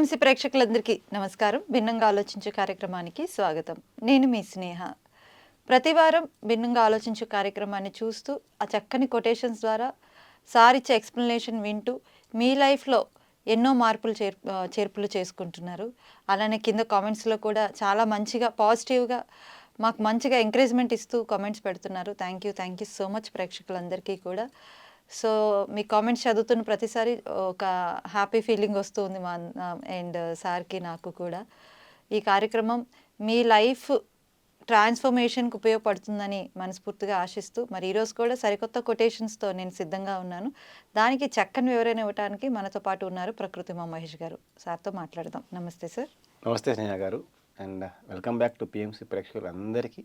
PMC ప్రేక్షకులందరికీ నమస్కారం. భిన్నంగా ఆలోచించే కార్యక్రమానికి స్వాగతం. నేను మీ స్నేహ. ప్రతి వారం భిన్నంగా ఆలోచించే కార్యక్రమాన్ని చూస్తూ ఆ చక్కని కొటేషన్స్ ద్వారా సార్ ఇచ్చే ఎక్స్ప్లెనేషన్ వింటూ మీ లైఫ్లో ఎన్నో మార్పులు చేర్ చేర్పులు చేసుకుంటున్నారు. అలానే కింద కామెంట్స్లో కూడా చాలా మంచిగా పాజిటివ్గా మాకు మంచిగా ఎంకరేజ్మెంట్ ఇస్తూ కామెంట్స్ పెడుతున్నారు. Thank you thank you so much ప్రేక్షకులందరికీ కూడా. సో మీ కామెంట్స్ చదువుతున్న ప్రతిసారి ఒక హ్యాపీ ఫీలింగ్ వస్తుంది మా అండ్ సార్కి నాకు కూడా. ఈ కార్యక్రమం మీ లైఫ్ ట్రాన్స్ఫర్మేషన్కి ఉపయోగపడుతుందని మనస్ఫూర్తిగా ఆశిస్తూ మరి ఈరోజు కూడా సరికొత్త కొటేషన్స్తో నేను సిద్ధంగా ఉన్నాను. దానికి చక్కని వివరణ ఇవ్వడానికి మనతో పాటు ఉన్నారు ప్రకృతి మా మహేష్ గారు. సార్తో మాట్లాడదాం. నమస్తే సార్. నమస్తే Sneha garu. And welcome back to PMC ప్రేక్షకులు అందరికీ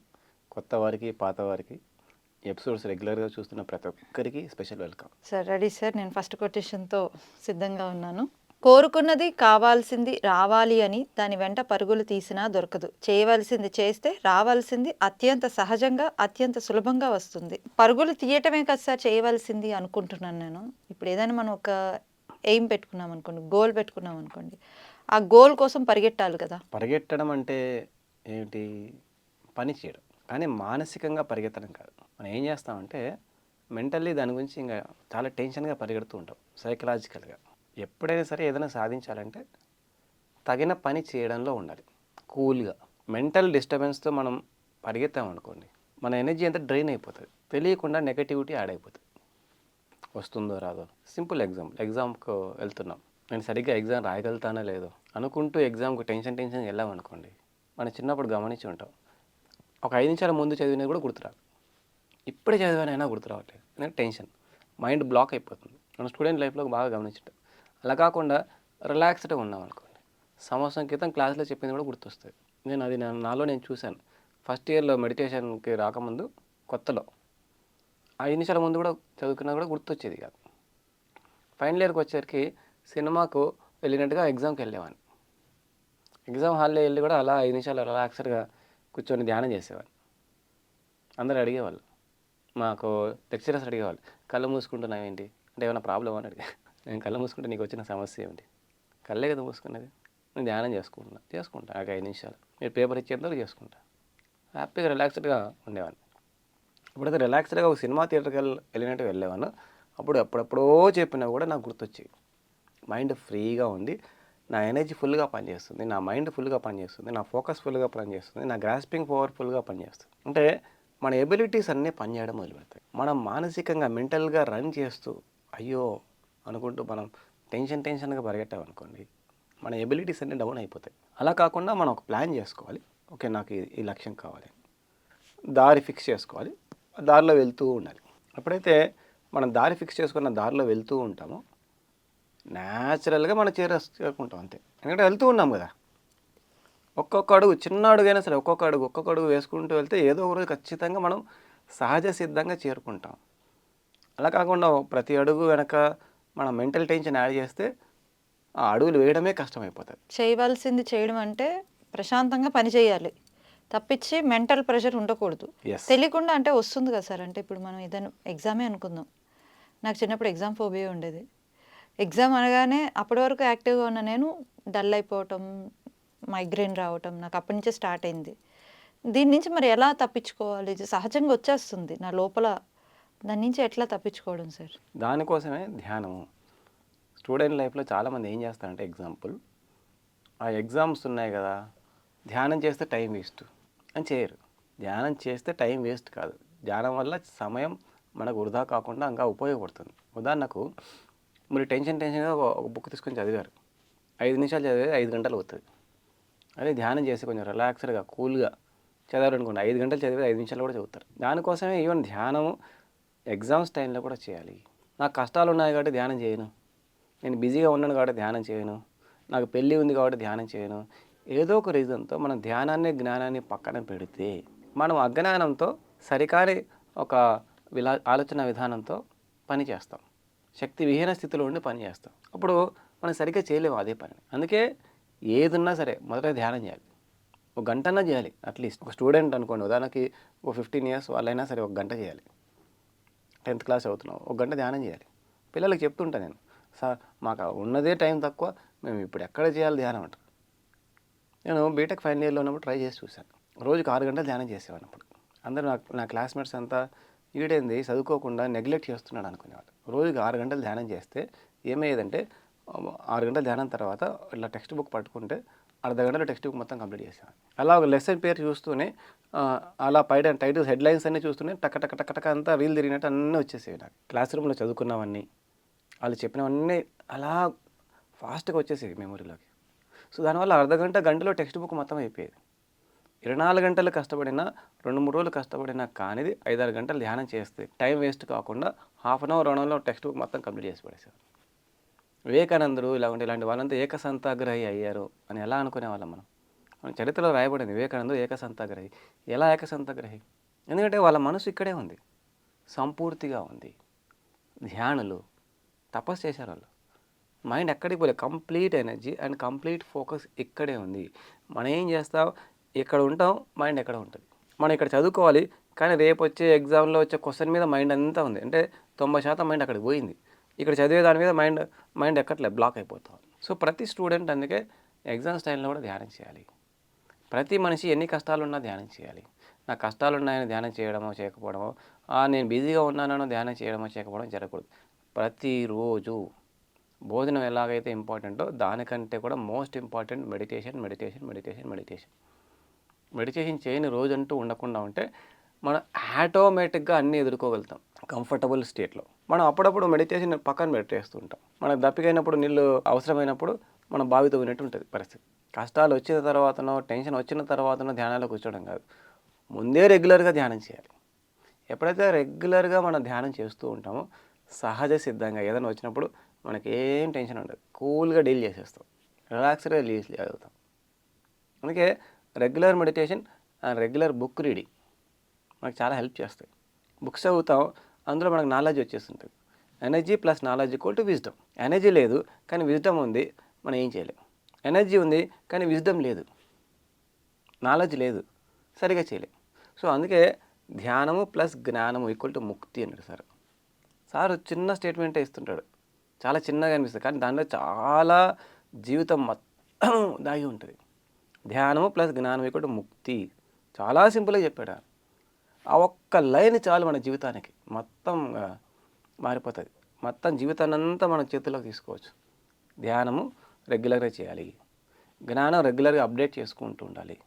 కొత్త వారికి పాత వారికి. ఎపిసోడ్స్ రెగ్యులర్గా చూస్తున్న ప్రతి ఒక్కరికి special welcome. Sir ready sir. నేను ఫస్ట్ కొటేషన్తో సిద్ధంగా ఉన్నాను. కోరుకున్నది కావాల్సింది రావాలి అని దాని వెంట పరుగులు తీసినా దొరకదు. చేయవలసింది చేస్తే రావాల్సింది అత్యంత సహజంగా అత్యంత సులభంగా వస్తుంది. పరుగులు తీయటమే కదా సార్ చేయవలసింది అనుకుంటున్నాను నేను. ఇప్పుడు ఏదైనా మనం ఒక ఎయిమ్ పెట్టుకున్నాం అనుకోండి గోల్ పెట్టుకున్నాం అనుకోండి ఆ గోల్ కోసం పరిగెట్టాలి కదా. పరిగెట్టడం అంటే ఏమిటి పని చేయడం. కానీ మానసికంగా పరిగెత్తడం కాదు. మనం ఏం చేస్తామంటే మెంటల్లీ దాని గురించి ఇంకా చాలా టెన్షన్గా పరిగెడుతూ ఉంటాం సైకలాజికల్గా ఎప్పుడైనా సరే ఏదైనా సాధించాలంటే తగిన పని చేయడంలో ఉండాలి. కూల్గా. మెంటల్ డిస్టర్బెన్స్తో మనం పరిగెత్తామనుకోండి మన ఎనర్జీ అంతా డ్రైన్ అయిపోతుంది. తెలియకుండా నెగటివిటీ యాడ్ అయిపోతుంది. వస్తుందో రాదో. సింపుల్ ఎగ్జాంపుల్ ఎగ్జామ్కు వెళ్తున్నాం. నేను సరిగ్గా ఎగ్జామ్ రాయగలుగుతానో లేదో అనుకుంటూ ఎగ్జామ్కి టెన్షన్ టెన్షన్ వెళ్ళామనుకోండి మనం చిన్నప్పుడు గమనించి ఉంటాం. ఒక ఐదు నిమిషాల ముందు చదివినది కూడా గుర్తురాదు ఇప్పుడే చదివానైనా గుర్తు రావట్లేదు. టెన్షన్. మైండ్ బ్లాక్ అయిపోతుంది. మన స్టూడెంట్ లైఫ్లో బాగా గమనించుంటాం. అలా కాకుండా రిలాక్స్డ్గా ఉన్నాం అనుకోండి సంవత్సరం క్రితం క్లాస్లో చెప్పింది కూడా గుర్తొస్తుంది. నేను అది నా- నాలో నేను చూశాను. ఫస్ట్ ఇయర్లో మెడిటేషన్కి రాకముందు కొత్తలో. ఐదు నిమిషాల ముందు కూడా చదువుకున్నా కూడా గుర్తొచ్చేది కాదు. ఫైనల్ ఇయర్కి వచ్చేసరికి సినిమాకు వెళ్ళినట్టుగా ఎగ్జామ్కి వెళ్ళేవాడిని. ఎగ్జామ్ హాల్లో వెళ్ళి కూడా అలా ఐదు నిమిషాలు రిలాక్స్డ్గా కూర్చొని ధ్యానం చేసేవాడిని. అందరూ అడిగేవాళ్ళు మాకు లెక్చరర్స్ అడిగేవాళ్ళు కళ్ళు మూసుకుంటున్నావేంటి అంటే ఏమైనా ప్రాబ్లం అని అడిగా. నేను కళ్ళు మూసుకుంటే నీకు వచ్చిన సమస్య ఏమిటి? కళ్ళే కదా మూసుకున్నది. నేను ధ్యానం చేసుకుంటున్నా. చేసుకుంటా ఒక ఐదు నిమిషాలు. మీరు పేపర్ ఇచ్చేంతవరకు చేసుకుంటా. హ్యాపీగా రిలాక్స్డ్గా ఉండేవాడిని. ఇప్పుడైతే రిలాక్స్డ్గా ఒక సినిమా థియేటర్కి వెళ్ళి వెళ్ళినట్టు వెళ్ళేవాను అప్పుడు ఎప్పుడెప్పుడో చెప్పినా కూడా నాకు గుర్తొచ్చేవి. మైండ్ ఫ్రీగా ఉంది నా ఎనర్జీ ఫుల్గా పనిచేస్తుంది. నా మైండ్ ఫుల్గా పనిచేస్తుంది. నా ఫోకస్ ఫుల్గా పనిచేస్తుంది. నా గ్రాస్పింగ్ పవర్ ఫుల్గా పనిచేస్తుంది. అంటే మన ఎబిలిటీస్ అన్నీ పనిచేయడం మొదలు పెడతాయి మనం మానసికంగా మెంటల్గా రన్ చేస్తూ అయ్యో అనుకుంటూ మనం టెన్షన్ టెన్షన్గా పరిగెట్టామనుకోండి మన ఎబిలిటీస్ అన్నీ డౌన్ అయిపోతాయి. అలా కాకుండా మనం ఒక ప్లాన్ చేసుకోవాలి. ఓకే నాకు ఈ- లక్ష్యం కావాలి. దారి ఫిక్స్ చేసుకోవాలి. దారిలో వెళ్తూ ఉండాలి. అప్పుడైతే మనం దారి ఫిక్స్ చేసుకున్న దారిలో వెళ్తూ ఉంటామో న్యాచురల్గా మనం చేర చేరుకుంటాం అంతే. ఎందుకంటే వెళ్తూ ఉన్నాం కదా. ఒక్కొక్క అడుగు చిన్న అడుగైనా సరే ఒక్కొక్క అడుగు ఒక్కొక్క అడుగు వేసుకుంటూ వెళ్తే ఏదో ఒక రోజు ఖచ్చితంగా మనం సహజ సిద్ధంగా చేరుకుంటాం. అలా కాకుండా ప్రతి అడుగు వెనక మనం మెంటల్ టెన్షన్ యాడ్ చేస్తే ఆ అడుగులు వేయడమే కష్టమైపోతుంది చేయవలసింది చేయడం అంటే ప్రశాంతంగా పని చేయాలి. తప్పించి మెంటల్ ప్రెషర్ ఉండకూడదు. తెలియకుండా అంటే వస్తుంది కదా సార్. అంటే ఇప్పుడు మనం ఏదైనా ఎగ్జామే అనుకుందాం. నాకు చిన్నప్పుడు ఎగ్జామ్ ఫోబియా ఉండేది. ఎగ్జామ్ అనగానే అప్పటి వరకు యాక్టివ్గా ఉన్న నేను డల్ అయిపోవటం మైగ్రేన్ రావటం నాకు అప్పటి నుంచే స్టార్ట్ అయింది. దీని నుంచి మరి ఎలా తప్పించుకోవాలి? సహజంగా వచ్చేస్తుంది. నా లోపల దాని నుంచి ఎట్లా తప్పించుకోవడం సార్? దానికోసమే ధ్యానము. స్టూడెంట్ లైఫ్లో చాలామంది ఏం చేస్తారంటే ఎగ్జాంపుల్ ఆ ఎగ్జామ్స్ ఉన్నాయి కదా ధ్యానం చేస్తే టైం వేస్ట్ అని చేయరు. ధ్యానం చేస్తే టైం వేస్ట్ కాదు. ధ్యానం వల్ల సమయం మనకు వృధా కాకుండా ఇంకా ఉపయోగపడుతుంది. ఉదాహరణకు మీరు టెన్షన్ టెన్షన్గా ఒక ఒక బుక్ తీసుకొని చదివారు. ఐదు నిమిషాలు చదివేది ఐదు గంటలు అవుతుంది. అదే ధ్యానం చేసి కొంచెం రిలాక్స్డ్గా కూల్గా చదవరు అనుకోండి ఐదు గంటలు చదివితే ఐదు నిమిషాలు కూడా చదువుతారు. దానికోసమే ఈవెన్ ధ్యానము ఎగ్జామ్స్ టైంలో కూడా చేయాలి. నాకు కష్టాలు ఉన్నాయి కాబట్టి ధ్యానం చేయను. నేను బిజీగా ఉన్నాను కాబట్టి ధ్యానం చేయను. నాకు పెళ్ళి ఉంది కాబట్టి ధ్యానం చేయను. ఏదో ఒక రీజన్తో మనం ధ్యానాన్ని జ్ఞానాన్ని పక్కన పెడితే మనం అజ్ఞానంతో సరికాని ఒక విలా ఆలోచన విధానంతో పని చేస్తాం. శక్తి విహీన స్థితిలో ఉండి పని చేస్తాం. అప్పుడు మనం సరిగ్గా చేయలేము అదే పని అందుకే ఏదున్నా సరే మొదట ధ్యానం చేయాలి. ఒక గంటన్నా చేయాలి అట్లీస్ట్ ఒక స్టూడెంట్ అనుకోండి ఉదాహరణకి ఒక ఫిఫ్టీన్ ఇయర్స్ వాళ్ళైనా సరే ఒక గంట చేయాలి. టెన్త్ క్లాస్ అవుతున్నావు ఒక గంట ధ్యానం చేయాలి. పిల్లలకి చెప్తుంటా నేను సార్ మాకు ఉన్నదే టైం తక్కువ మేము ఇప్పుడు ఎక్కడ చేయాలి ధ్యానం? అంటారు నేను బీటెక్ ఫైనల్ ఇయర్లో ఉన్నప్పుడు ట్రై చేసి చూశాను. రోజుకి ఆరు గంటలు ధ్యానం చేసేవాడిని అప్పుడు. అందరూ నా నా క్లాస్మేట్స్ అంతా ఈడేంది చదువుకోకుండా నెగ్లెక్ట్ చేస్తున్నాడు అనుకునేవాళ్ళు. రోజుకి ఆరు గంటలు ధ్యానం చేస్తే ఏమయ్యేదంటే ఆరు గంటల ధ్యానం తర్వాత ఇట్లా టెక్స్ట్ బుక్ పట్టుకుంటే అర్ధ గంటలో టెక్స్ట్ బుక్ మొత్తం కంప్లీట్ చేసేవాడిని అలా ఒక లెసన్ పేరు చూస్తూనే అలా పైన టైటిల్స్ హెడ్లైన్స్ అన్నీ చూస్తూనే టక టక టక్క టక్క అంతా రీల్ తిరిగినట్టు అన్నీ వచ్చేసేవి నాకు. క్లాస్ రూమ్లో చదువుకున్నవన్నీ వాళ్ళు చెప్పినవన్నీ అలా ఫాస్ట్గా వచ్చేసేవి మెమొరీలోకి సో దానివల్ల అర్ధ గంట గంటలో టెక్స్ట్ బుక్ మొత్తం అయిపోయేది. ఇరవై నాలుగు గంటలు కష్టపడినా రెండు మూడు రోజులు కష్టపడినా కానిది ఐదారు గంటలు ధ్యానం చేస్తే టైం వేస్ట్ కాకుండా half an hour one text book మొత్తం కంప్లీట్ చేసి పడేసాను వివేకానందుడు ఇలా ఉంటే ఇలాంటి వాళ్ళంతా ఏకసంతాగ్రహి అయ్యారు అని ఎలా అనుకునేవాళ్ళం మనం? మన చరిత్రలో రాయబడింది వివేకానందుడు ఏకసంతాగ్రహి. ఎలా ఏకసంతాగ్రహి? ఎందుకంటే వాళ్ళ మనసు ఇక్కడే ఉంది. సంపూర్తిగా ఉంది. ధ్యానులు తపస్సు చేశారు వాళ్ళు. మైండ్ ఎక్కడికి పోలే complete energy and complete focus ఇక్కడే ఉంది. మనం ఏం చేస్తాం? ఇక్కడ ఉంటాం మైండ్ ఎక్కడ ఉంటుంది? మనం ఇక్కడ చదువుకోవాలి కానీ రేపు వచ్చే ఎగ్జామ్లో వచ్చే క్వశ్చన్ మీద మైండ్ అంతా ఉంది. అంటే తొంభై శాతం మైండ్ అక్కడికి పోయింది. ఇక్కడ చదివే దాని మీద మైండ్ మైండ్ ఎక్కట్లే బ్లాక్ అయిపోతాం. సో ప్రతి స్టూడెంట్ అందుకే ఎగ్జామ్స్ టైంలో కూడా ధ్యానం చేయాలి. ప్రతి మనిషి ఎన్ని కష్టాలున్నా ధ్యానం చేయాలి. నా కష్టాలు ఉన్నాయని ధ్యానం చేయడమో చేయకపోవడమో నేను బిజీగా ఉన్నానో ధ్యానం చేయడమో చేయకపోవడం జరగకూడదు. ప్రతిరోజు భోజనం ఎలాగైతే ఇంపార్టెంటో దానికంటే కూడా most important meditation meditation meditation meditation. Meditation చేయని రోజంటూ ఉండకుండా ఉంటే మనం ఆటోమేటిక్గా అన్నీ ఎదుర్కోగలుగుతాం. కంఫర్టబుల్ స్టేట్లో. మనం అప్పుడప్పుడు మెడిటేషన్ పక్కన పెట్టేస్తుంటాం. మనకు దప్పికైనప్పుడు నీళ్ళు అవసరమైనప్పుడు మనం బావితో వినట్టు ఉంటుంది పరిస్థితి. కష్టాలు వచ్చిన తర్వాతనో టెన్షన్ వచ్చిన తర్వాతనో ధ్యానాలు కూర్చోవడం కాదు. ముందే రెగ్యులర్గా ధ్యానం చేయాలి. ఎప్పుడైతే రెగ్యులర్గా మనం ధ్యానం చేస్తూ ఉంటామో సహజ సిద్ధంగా ఏదైనా వచ్చినప్పుడు మనకి ఏం టెన్షన్ ఉండదు. కూల్గా డీల్ చేసేస్తాం. రిలాక్స్గా లీజ్ చదువుతాం అందుకే regular meditation and regular book reading మనకు చాలా హెల్ప్ చేస్తాయి. బుక్స్ చదువుతాం అందులో మనకు knowledge వచ్చేస్తుంటుంది. Energy plus knowledge equal to wisdom energy లేదు కానీ విజ్డమ్ ఉంది మనం ఏం చేయలేం. ఎనర్జీ ఉంది కానీ విజ్డమ్ లేదు. నాలెడ్జ్ లేదు సరిగా చేయలేం. సో అందుకే ధ్యానము ప్లస్ జ్ఞానము ఈక్వల్ టు ముక్తి అన్నాడు సార్. సార్ చిన్న స్టేట్మెంటే ఇస్తుంటాడు. చాలా చిన్నగా అనిపిస్తుంది కానీ దాంట్లో చాలా జీవితం మొత్తం దాగి ఉంటుంది. ధ్యానము ప్లస్ జ్ఞానం ఈక్వల్ టు ముక్తి. చాలా సింపుల్గా చెప్పాడు. ఆ ఒక్క లైన్ చాలు మన జీవితానికి. మొత్తం మారిపోతుంది. మొత్తం జీవితాన్ని అంతా మన చేతిలోకి తీసుకోవచ్చు. ధ్యానము రెగ్యులర్గా చేయాలి. జ్ఞానం రెగ్యులర్గా అప్డేట్ చేసుకుంటూ ఉండాలి.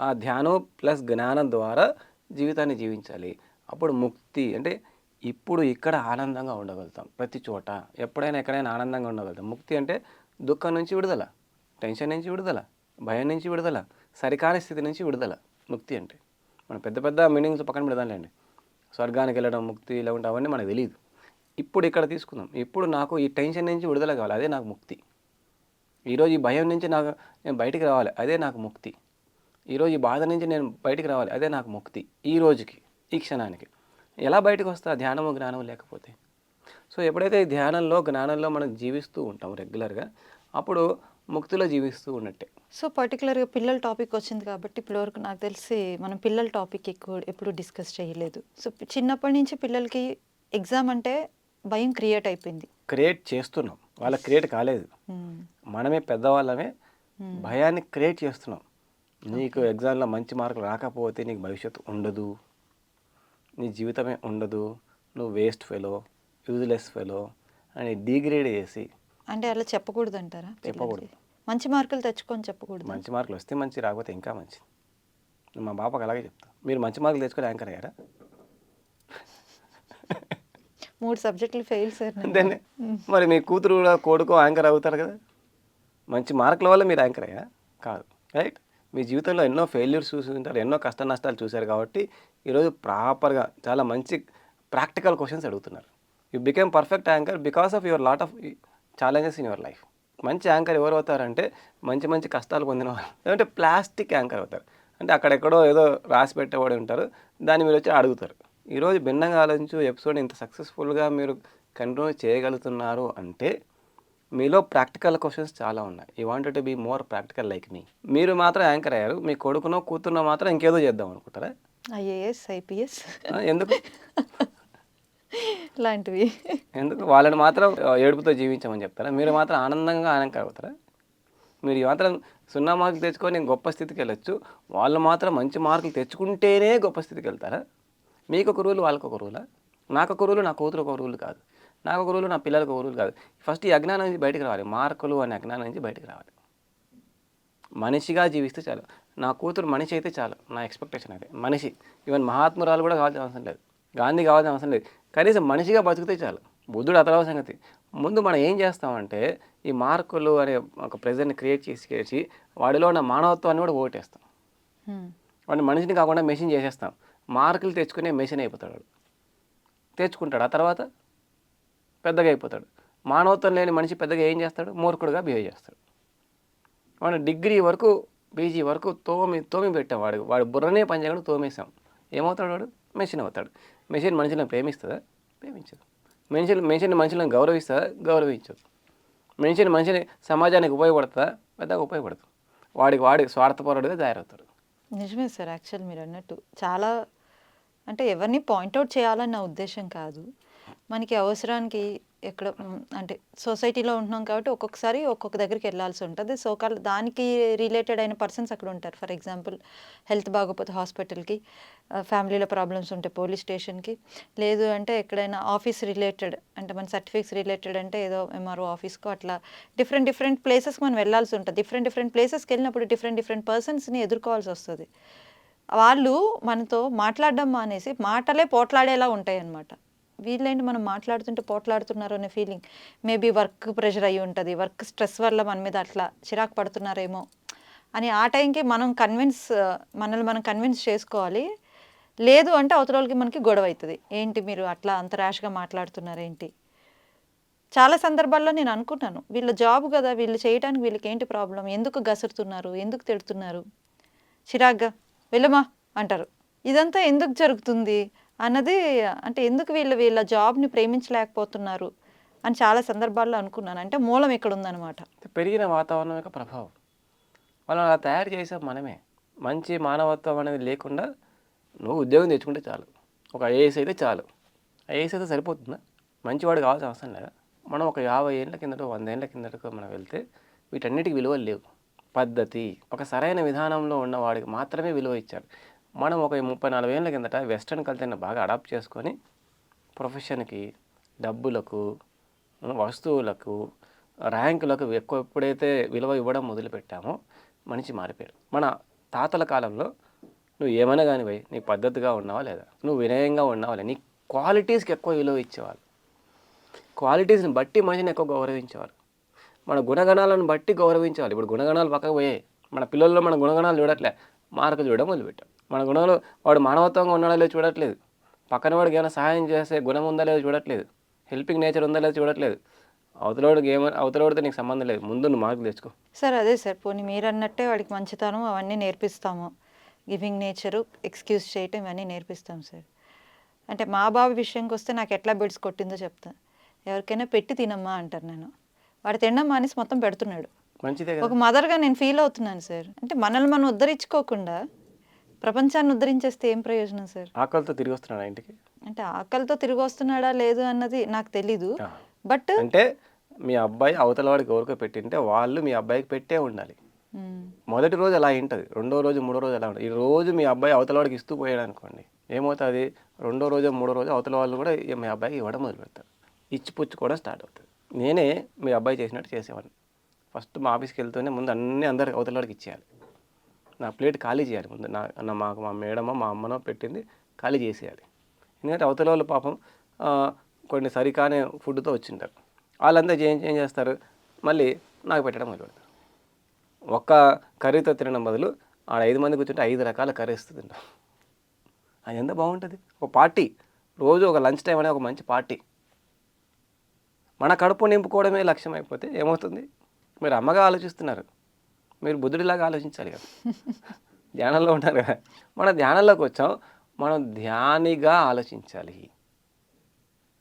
ఆ ధ్యానం ప్లస్ జ్ఞానం ద్వారా జీవితాన్ని జీవించాలి. అప్పుడు ముక్తి అంటే ఇప్పుడు ఇక్కడ ఆనందంగా ఉండగలుగుతాం ప్రతి చోట. ఎప్పుడైనా ఎక్కడైనా ఆనందంగా ఉండగలుగుతాం. ముక్తి అంటే దుఃఖం నుంచి విడుదల టెన్షన్ నుంచి విడుదల భయం నుంచి విడుదల సరికాని స్థితి నుంచి విడుదల ముక్తి అంటే. మనం పెద్ద పెద్ద మీనింగ్స్ పక్కన పెడదాంలేండి. స్వర్గానికి వెళ్ళడం ముక్తి లేకుంటే అవన్నీ మనకు తెలియదు ఇప్పుడు ఇక్కడ తీసుకుందాం. ఇప్పుడు నాకు ఈ టెన్షన్ నుంచి విడుదల కావాలి. అదే నాకు ముక్తి. ఈరోజు ఈ భయం నుంచి నాకు నేను బయటికి రావాలి. అదే నాకు ముక్తి. ఈరోజు ఈ బాధ నుంచి నేను బయటికి రావాలి. అదే నాకు ముక్తి. ఈ రోజుకి ఈ క్షణానికి. ఎలా బయటకు వస్తా? ధ్యానము జ్ఞానము లేకపోతే? సో ఎప్పుడైతే ధ్యానంలో జ్ఞానంలో మనం జీవిస్తూ ఉంటాం రెగ్యులర్గా అప్పుడు ముక్తిలో జీవిస్తూ ఉన్నట్టే. సో పర్టికులర్గా పిల్లల టాపిక్ వచ్చింది కాబట్టి ఇప్పటివరకు నాకు తెలిసి మనం పిల్లల టాపిక్ ఎక్కువ ఎప్పుడు డిస్కస్ చేయలేదు. సో చిన్నప్పటి నుంచి పిల్లలకి ఎగ్జామ్ అంటే భయం క్రియేట్ అయిపోయింది. క్రియేట్ చేస్తున్నాం. వాళ్ళ క్రియేట్ కాలేదు. మ్మ్. మనమే పెద్దవాళ్ళమే Hmm. భయాన్ని క్రియేట్ చేస్తున్నాం. నీకు ఎగ్జామ్లో మంచి మార్కులు రాకపోతే నీకు భవిష్యత్తు ఉండదు. నీ జీవితమే ఉండదు. నువ్వు వేస్ట్ ఫెలో యూజ్లెస్ ఫెలో అని డిగ్రేడ్ చేసి అంటే అలా చెప్పకూడదు. అంటారా చెప్పకూడదు. మంచి మార్కులు తెచ్చుకొని చెప్పకూడదు? మంచి మార్కులు వస్తే మంచి రాకపోతే ఇంకా మంచిది. మా బాపకు అలాగే చెప్తా. మీరు మంచి మార్కులు తెచ్చుకొని యాంకర్ అయ్యారా? మూడు సబ్జెక్టులు ఫెయిల్ సార్. అంతేనే. మరి మీ కూతురు కూడా కొడుకు యాంకర్ అవుతారు కదా. మంచి మార్కుల వల్ల మీరు యాంకర్ అయ్యా కాదు. రైట్? మీ జీవితంలో ఎన్నో ఫెయిల్యూర్స్ చూసి ఉంటారు ఎన్నో కష్ట నష్టాలు చూశారు కాబట్టి ఈరోజు ప్రాపర్గా చాలా మంచి ప్రాక్టికల్ క్వశ్చన్స్ అడుగుతున్నారు. You became perfect anchor because of your lot of challenges in your life మంచి యాంకర్ ఎవరు అవుతారంటే మంచి మంచి కష్టాలు పొందిన వాళ్ళు. లేదంటే ప్లాస్టిక్ యాంకర్ అవుతారు. అంటే అక్కడెక్కడో ఏదో రాసి పెట్టేవాడు ఉంటారు. దాన్ని మీరు వచ్చి అడుగుతారు. ఈరోజు భిన్నంగా ఆలోచించు ఎపిసోడ్ ఇంత సక్సెస్ఫుల్గా మీరు కంటిన్యూ చేయగలుగుతున్నారు అంటే మీలో ప్రాక్టికల్ క్వశ్చన్స్ చాలా ఉన్నాయి. You wanted to be more practical like me మీరు మాత్రం యాంకర్ అయ్యారు. మీ కొడుకునో కూతురునో మాత్రం ఇంకేదో చేద్దాం అనుకుంటారా? IAS IPS. ఎందుకు? లాంటివి. ఎందుకు? వాళ్ళని మాత్రం ఏడుపుతో జీవించమని చెప్తారా? మీరు మాత్రం ఆనందంగా ఆనందంగా అవుతారా? మీరు మాత్రం సున్నా మార్కులు తెచ్చుకొని గొప్ప స్థితికి వెళ్ళొచ్చు. వాళ్ళు మాత్రం మంచి మార్కులు తెచ్చుకుంటేనే గొప్ప స్థితికి వెళ్తారా? మీకు ఒక రూలు వాళ్ళకు ఒక రూలా? నాకు ఒక రూలు నా కూతురు ఒక రూలు కాదు. నాకు ఒక రూలు నా పిల్లలకు ఒక రూలు కాదు. ఫస్ట్ ఈ అజ్ఞానం నుంచి బయటకు రావాలి. మార్కులు అనే అజ్ఞానం నుంచి బయటకు రావాలి. మనిషిగా జీవిస్తే చాలు. నా కూతురు మనిషి అయితే చాలు. నా ఎక్స్పెక్టేషన్ అయితే మనిషి. ఈవెన్ మహాత్మురాలు కూడా కావాల్సిన అవసరం లేదు. గాంధీ కావాల్సిన అవసరం లేదు. కనీసం మనిషిగా బతికితే చాలు. బుద్ధుడు అతలవ సంగతి ముందు మనం ఏం చేస్తామంటే ఈ మార్కులు అనే ఒక ప్రెజర్ని క్రియేట్ చేసి చేసి వాడిలో ఉన్న మానవత్వాన్ని కూడా ఓటేస్తాం. వాడిని మనిషిని కాకుండా మెషిన్ చేసేస్తాం. మార్కులు తెచ్చుకునే మెషిన్ అయిపోతాడు వాడు. తెచ్చుకుంటాడు. ఆ తర్వాత పెద్దగా అయిపోతాడు. మానవత్వం లేని మనిషి పెద్దగా ఏం చేస్తాడు? మూర్ఖుడుగా బిహేవ్ చేస్తాడు. వాడు డిగ్రీ వరకు పీజీ వరకు తోమి తోమి పెట్టాం వాడు. వాడు బుర్రనే పనిచేయకుండా తోమేసాం ఏమవుతాడు వాడు? మెషిన్ అవుతాడు. మెషిన్ మనుషులను ప్రేమిస్తుందా? ప్రేమించదు. మనిషిని మనిషిని మనుషులను గౌరవిస్తుందా? గౌరవించదు. మనిషిని మనిషిని సమాజానికి ఉపయోగపడుతుందా? పెద్దగా ఉపయోగపడదు. వాడికి వాడికి స్వార్థపరుడుగా తయారవుతాడు. నిజమే సార్ యాక్చువల్ మీరు అన్నట్టు. చాలా అంటే ఎవరిని పాయింట్అవుట్ చేయాలని నా ఉద్దేశం కాదు. మనకి అవసరానికి ఎక్కడ అంటే సొసైటీలో ఉంటున్నాం కాబట్టి ఒక్కొక్కసారి ఒక్కొక్క దగ్గరికి వెళ్ళాల్సి ఉంటుంది. సో కాల్ దానికి రిలేటెడ్ అయిన పర్సన్స్ అక్కడ ఉంటారు. ఫర్ ఎగ్జాంపుల్ హెల్త్ బాగోపోతే హాస్పిటల్కి ఫ్యామిలీలో ప్రాబ్లమ్స్ ఉంటే పోలీస్ స్టేషన్కి. లేదు అంటే ఎక్కడైనా ఆఫీస్ రిలేటెడ్ అంటే మన సర్టిఫికేట్స్ రిలేటెడ్ అంటే ఏదో ఎంఆర్ఓ ఆఫీస్కో అట్లా డిఫరెంట్ డిఫరెంట్ ప్లేసెస్కి మనం వెళ్ళాల్సి ఉంటుంది. డిఫరెంట్ డిఫరెంట్ ప్లేసెస్కి వెళ్ళినప్పుడు డిఫరెంట్ డిఫరెంట్ పర్సన్స్ని ఎదుర్కోవాల్సి వస్తుంది. వాళ్ళు మనతో మాట్లాడడం మానేసి మాటలే పోట్లాడేలా ఉంటాయి అన్నమాట వీళ్ళేంటి మనం మాట్లాడుతుంటే పోట్లాడుతున్నారు అనే ఫీలింగ్ మేబీ వర్క్ ప్రెషర్ అయ్యి ఉంటుంది. వర్క్ స్ట్రెస్ వల్ల మన మీద అట్లా చిరాకు పడుతున్నారేమో అని ఆ టైంకి మనం కన్విన్స్ మనల్ని మనం కన్విన్స్ చేసుకోవాలి. లేదు అంటే అవతల వాళ్ళకి మనకి గొడవ అవుతుంది. ఏంటి మీరు అట్లా అంత ర్యాష్గా మాట్లాడుతున్నారేంటి? చాలా సందర్భాల్లో నేను అనుకున్నాను. వీళ్ళ జాబ్ కదా వీళ్ళు చేయడానికి వీళ్ళకి ఏంటి ప్రాబ్లం ఎందుకు గసురుతున్నారు? ఎందుకు తిడుతున్నారు? చిరాగ్గా వెళ్ళమా అంటారు. ఇదంతా ఎందుకు జరుగుతుంది? అన్నది అంటే ఎందుకు వీళ్ళు వీళ్ళ జాబ్ని ప్రేమించలేకపోతున్నారు అని చాలా సందర్భాల్లో అనుకున్నాను. అంటే మూలం ఇక్కడ ఉందన్నమాట పెరిగిన వాతావరణం యొక్క ప్రభావం. మనం అలా తయారు చేసాం మనమే. మంచి మానవత్వం అనేది లేకుండా నువ్వు ఉద్యోగం తెచ్చుకుంటే చాలు. ఒక ఐఏఎస్ అయితే చాలు. ఐఏఎస్ అయితే సరిపోతుందా? మంచివాడు కావాల్సిన అవసరం లేదా? మనం ఒక యాభై ఏళ్ళ కిందట వంద ఏళ్ళ కిందటకు మనం వెళ్తే వీటన్నిటికి విలువలు లేవు. పద్ధతి. ఒక సరైన విధానంలో ఉన్నవాడికి మాత్రమే విలువ ఇచ్చారు మనం ఒక ముప్పై నలభై ఏళ్ళ కిందట వెస్ట్రన్ కల్చర్ని బాగా అడాప్ట్ చేసుకొని ప్రొఫెషన్కి డబ్బులకు వస్తువులకు ర్యాంకులకు ఎక్కువ ఎప్పుడైతే విలువ ఇవ్వడం మొదలుపెట్టామో మనిషి మారిపోయాడు. మన తాతల కాలంలో నువ్వు ఏమైనా కానివ్వయి నీ పద్ధతిగా ఉన్నావా లేదా? నువ్వు వినయంగా ఉన్నావా లేదా? నీ క్వాలిటీస్కి ఎక్కువ విలువ ఇచ్చేవాళ్ళు. క్వాలిటీస్ని బట్టి మనిషిని ఎక్కువ గౌరవించేవారు మన గుణగణాలను బట్టి గౌరవించేవాళ్ళు. ఇప్పుడు గుణగణాలు పక్కకు పోయాయి మన పిల్లల్లో మన గుణగణాలు చూడట్లే. మార్కులు చూడడం మొదలుపెట్టాం. మన గుణాలు వాడు మానవత్వంగా ఉన్నాడో లేదో చూడట్లేదు. పక్కన వాడికి ఏమైనా సహాయం చేసే గుణం ఉందా లేదో చూడట్లేదు. హెల్పింగ్ నేచర్ ఉందా లేదో చూడట్లేదు. అవతలవాడికి ఏమైనా అవతలవాడితో నీకు సంబంధం లేదు. ముందు నువ్వు మార్కులు తెచ్చుకో. సార్ అదే సార్. పోనీ మీరు అన్నట్టే వాడికి మంచితనం అవన్నీ నేర్పిస్తాము. గివింగ్ నేచరు ఎక్స్క్యూజ్ చేయటం ఇవన్నీ నేర్పిస్తాం సార్. అంటే మా బాబు విషయంకి వస్తే నాకు ఎట్లా బెడ్స్ కొట్టిందో చెప్తా. ఎవరికైనా పెట్టి తినమ్మా అంటారు నేను. వాడు తినడం మానేసి మొత్తం పెడుతున్నాడు. మంచిదే ఒక మదర్గా నేను ఫీల్ అవుతున్నాను సార్. అంటే మనల్ని మనం ఉద్ధరించుకోకుండా ప్రపంచాన్ని ఉద్ధరించేస్తే ఏం ప్రయోజనం సార్? ఆకలితో తిరిగి వస్తున్నాడు ఇంటికి? అంటే ఆకలితో తిరిగి వస్తున్నాడా లేదు అన్నది నాకు తెలీదు. బట్ అంటే మీ అబ్బాయి అవతల వాడికి ఎవరికో పెట్టింటే వాళ్ళు మీ అబ్బాయికి పెట్టే ఉండాలి. మొదటి రోజు అలా ఉంటుంది రెండో రోజు మూడో రోజు అలా ఉంటుంది. ఈ రోజు మీ అబ్బాయి అవతల వాడికి ఇస్తూ పోయాడు అనుకోండి ఏమవుతుంది? రెండో రోజు మూడో రోజు అవతల వాళ్ళు కూడా మీ అబ్బాయికి ఇవ్వడం మొదలు పెడతారు ఇచ్చిపుచ్చు కూడా స్టార్ట్ అవుతుంది. నేనే మీ అబ్బాయి చేసినట్టు చేసేవాడిని. ఫస్ట్ మా ఆఫీస్కి వెళ్తూనే ముందు అన్ని అందరికి అవతల వాడికి ఇచ్చేయాలి. నా ప్లేట్ ఖాళీ చేయాలి ముందు. నా నా మాకు మా మేడమో మా అమ్మనో పెట్టింది ఖాళీ చేసేయాలి. ఎందుకంటే అవతల వాళ్ళు పాపం కొన్ని సరికానే ఫుడ్తో వచ్చింటారు. వాళ్ళంతా ఏం ఏం చేస్తారు? మళ్ళీ నాకు పెట్టడం మొదలు పెడతారు ఒక్క కర్రీతో తినడం బదులు ఆడ ఐదు మంది కూర్చుంటే ఐదు రకాల కర్రీస్ తింటాం. అది ఎంత బాగుంటుంది? ఒక పార్టీ. రోజు ఒక లంచ్ టైం అనే ఒక మంచి పార్టీ. మన కడుపు నింపుకోవడమే లక్ష్యం అయిపోతే ఏమవుతుంది? మీరు అమ్మగా ఆలోచిస్తున్నారు. మీరు బుద్ధుడిలాగా ఆలోచించాలి కదా. ధ్యానంలో ఉన్నారు కదా. మన ధ్యానంలోకి వచ్చాం మనం ధ్యానిగా ఆలోచించాలి.